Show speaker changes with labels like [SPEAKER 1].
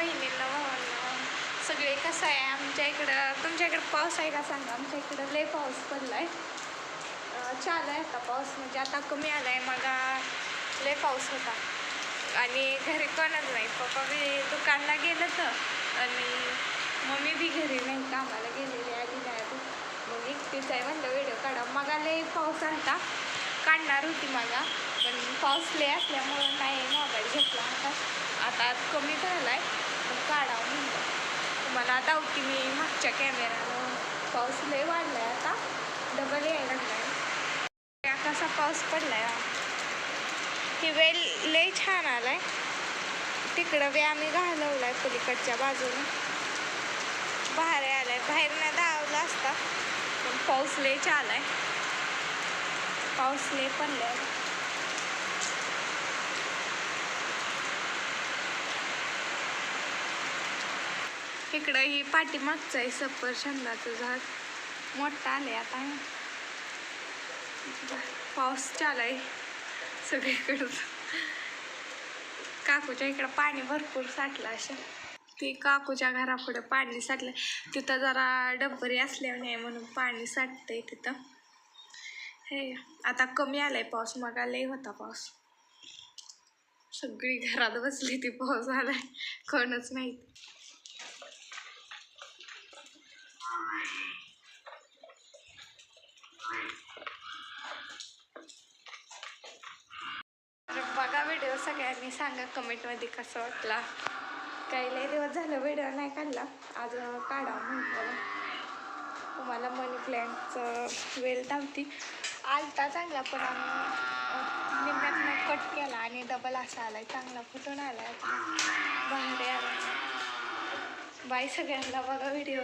[SPEAKER 1] बहिणींना भावांना. सगळे कसं आहे आमच्या इकडं तुमच्या इकडं पाऊस आहे का सांगा? आमच्या इकडं लय पाऊस पडला आहे चालू आहे आता पाऊस म्हणजे आता कमी आला आहे मग लय पाऊस होता. आणि घरी कोणच नाही. पप्पा बी दुकानला गेलं तर आणि मम्मी बी घरी नाही कामाला गेलेली आली नाही अजून. मग एकटीच आहे म्हणलं व्हिडिओ काढा. मग लय पाऊस आलता. काढणार होती मागा पण पाऊस लय असल्यामुळं नाही मोबाईल घेतला आता आता कमी झाला आहे पण काढावं म्हणलं तुम्हाला दावती मी मागच्या कॅमेरानं पाऊस लय वाढला आहे आता. डबल यायला लागला आहे कसा पाऊस पडला आहे ही वेल लय छान आलाय. तिकडं बी आम्ही घालवलाय पलीकडच्या बाजूने. बाहेर आलाय बाहेर नाही धावला असता. पण पाऊस लय आलाय. पाऊस लय पडलाय. इकडं ही पाठीमागचं आहे सफरचंदाचं झाड. मोठं आलंय आता. पाऊस चालाय सगळीकडं. काकूच्या इकडं पाणी भरपूर साठलं असं ते काकूच्या घरापुढे पाणी साठलं. तिथं जरा डब्बरी असल्याने नाही म्हणून पाणी साठतंय तिथं. हे आता कमी आलाय पाऊस. मग लय होता पाऊस. सगळी घरात बसली ती पाऊस आलाय. कोणच माहिती तर बघा व्हिडिओ सगळ्यांनी सांगा कमेंटमध्ये कसं वाटला. काही लय दिवस झालं व्हिडिओ नाही काढला. आज काढा म्हटलं. तुम्हाला मनी प्लॅन्टचं वेल धावती. आलता चांगला पण आम्ही निम्म्यातनं कट केला आणि डबल असा आलाय. चांगला फुटून आला बाहेर आला बाय सगळ्यांना बघा व्हिडिओ